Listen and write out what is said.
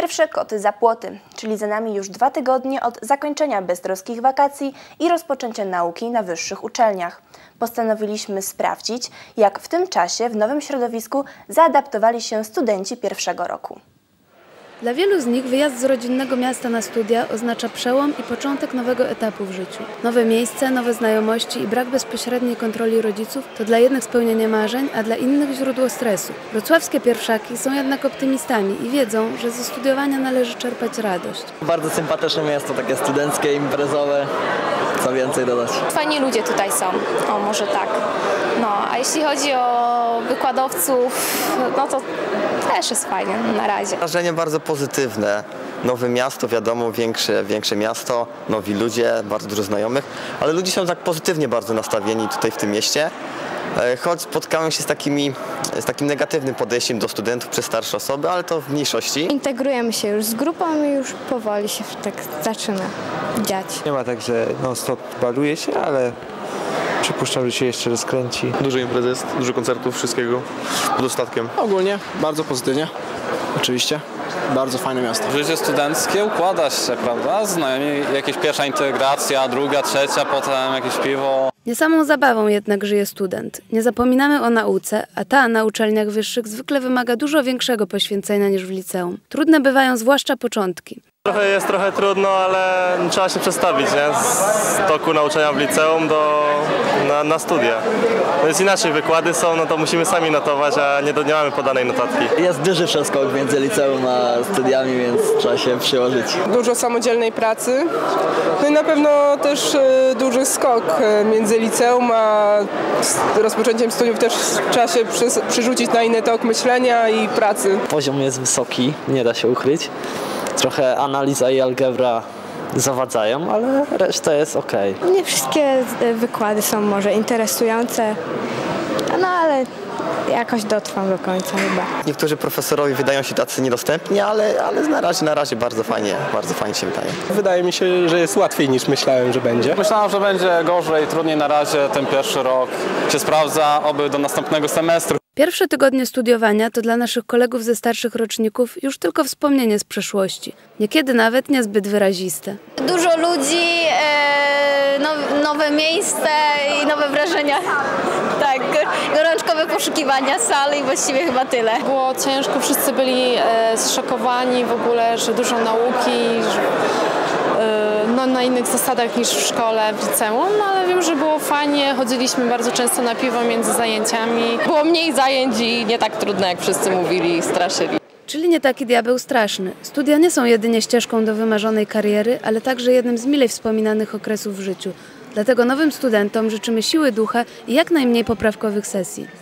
Pierwsze koty za płoty, czyli za nami już dwa tygodnie od zakończenia beztroskich wakacji i rozpoczęcia nauki na wyższych uczelniach. Postanowiliśmy sprawdzić, jak w tym czasie w nowym środowisku zaadaptowali się studenci pierwszego roku. Dla wielu z nich wyjazd z rodzinnego miasta na studia oznacza przełom i początek nowego etapu w życiu. Nowe miejsce, nowe znajomości i brak bezpośredniej kontroli rodziców to dla jednych spełnienie marzeń, a dla innych źródło stresu. Wrocławskie pierwszaki są jednak optymistami i wiedzą, że ze studiowania należy czerpać radość. Bardzo sympatyczne miasto, takie studenckie, imprezowe. Co więcej dodać? Fajni ludzie tutaj są, o może tak. No, a jeśli chodzi o wykładowców, no to też jest fajnie na razie. Wrażenie bardzo pozytywne. Nowe miasto, wiadomo, większe, większe miasto, nowi ludzie, bardzo dużo znajomych, ale ludzie są tak pozytywnie bardzo nastawieni tutaj w tym mieście. E, Choć spotkałem się z, takimi, z takim negatywnym podejściem do studentów przez starsze osoby, ale to w mniejszości. Integrujemy się już z grupą i już powoli się tak zaczyna dziać. Nie ma tak, że non stop baluje się, ale przypuszczam, że się jeszcze rozkręci. Dużo imprez jest, dużo koncertów, wszystkiego pod dostatkiem. Ogólnie bardzo pozytywnie, oczywiście. Bardzo fajne miasto. Życie studenckie układa się, prawda? Znajomi, jakieś pierwsza integracja, druga, trzecia, potem jakieś piwo. Nie samą zabawą jednak żyje student. Nie zapominamy o nauce, a ta na uczelniach wyższych zwykle wymaga dużo większego poświęcenia niż w liceum. Trudne bywają zwłaszcza początki. Trochę jest trochę trudno, ale trzeba się przestawić nie? z toku nauczania w liceum do, na, na studia. No jest inaczej, wykłady są, no to musimy sami notować, a nie, do, nie mamy podanej notatki. Jest duży przeskok między liceum a studiami, więc trzeba się przyłożyć. dużo samodzielnej pracy. No i na pewno też e, duży skok e, między liceum a rozpoczęciem studiów też trzeba się przyrzucić na inny tok myślenia i pracy. Poziom jest wysoki, nie da się ukryć. Trochę analiza i algebra zawadzają, ale reszta jest ok. Nie wszystkie e, wykłady są może interesujące, no ale jakoś dotrwam do końca chyba. Niektórzy profesorowie wydają się tacy niedostępni, ale, ale na, razie, na razie bardzo fajnie, bardzo fajnie się wydaje. Wydaje mi się, że jest łatwiej niż myślałem, że będzie. Myślałem, że będzie gorzej, trudniej na razie. Ten pierwszy rok się sprawdza, oby do następnego semestru. Pierwsze tygodnie studiowania to dla naszych kolegów ze starszych roczników już tylko wspomnienie z przeszłości, niekiedy nawet niezbyt wyraziste. Dużo ludzi, e, now, nowe miejsce i nowe wrażenia. Tak, go- gorączkowe poszukiwania sali i właściwie chyba tyle. Było ciężko, wszyscy byli e, zszokowani w ogóle, że dużo nauki, że, e, no, na innych zasadach niż w szkole, w liceum, no, ale wiem, że było fajnie, chodziliśmy bardzo często na piwo między zajęciami. Było mniej zajęć i nie tak trudne, jak wszyscy mówili i straszyli. Czyli nie taki diabeł straszny. Studia nie są jedynie ścieżką do wymarzonej kariery, ale także jednym z milej wspominanych okresów w życiu. Dlatego nowym studentom życzymy siły ducha i jak najmniej poprawkowych sesji.